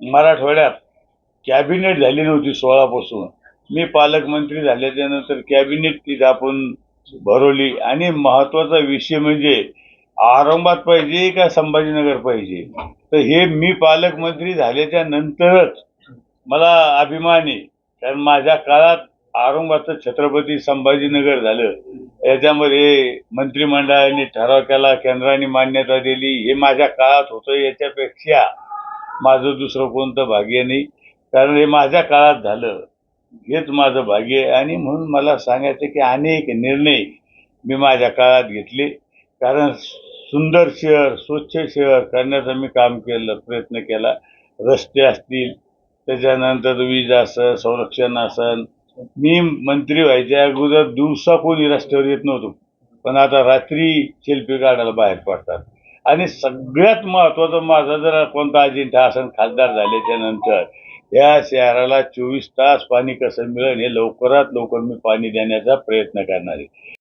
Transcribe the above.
मराठवाड्यात कॅबिनेट झाली नव्हती सोळापासून. मी पालकमंत्री झाल्याच्यानंतर कॅबिनेट तिथं आपण भरवली. आणि महत्त्वाचा विषय म्हणजे औरंगाबाद पाहिजे का संभाजीनगर पाहिजे? तर हे मी पालकमंत्री झाल्याच्या नंतरच मला अभिमान आहे. कारण माझ्या काळात औरंगाबादचं छत्रपती संभाजीनगर झालं. याच्यामध्ये मंत्रिमंडळाने ठराव केला केंद्राने मान्यता दिली. हे माझ्या काळात होतं याच्यापेक्षा माझं दुसरं कोणतं भाग्य नाही. कारण हे माझ्या काळात झालं. हेच माझं भाग्य आहे. आणि म्हणून मला सांगायचं की अनेक निर्णय मी माझ्या काळात घेतले. कारण सुंदर शहर स्वच्छ शहर करण्याचं मी काम केलं प्रयत्न केला. रस्ते असतील त्याच्यानंतर वीज असन संरक्षण असन मी मंत्री व्हायच्या अगोदर दिवसा कोणी रस्त्यावर येत नव्हतो. पण आता रात्री सेल्फी काढायला बाहेर पडतात. आणि सगळ्यात महत्वाचं माझा जर कोणता अजिंठा आसन खासदार झाल्याच्यानंतर या शहराला चोवीस तास पाणी कसं मिळेल हे लवकरात लवकर मी पाणी देण्याचा प्रयत्न करणार आहे.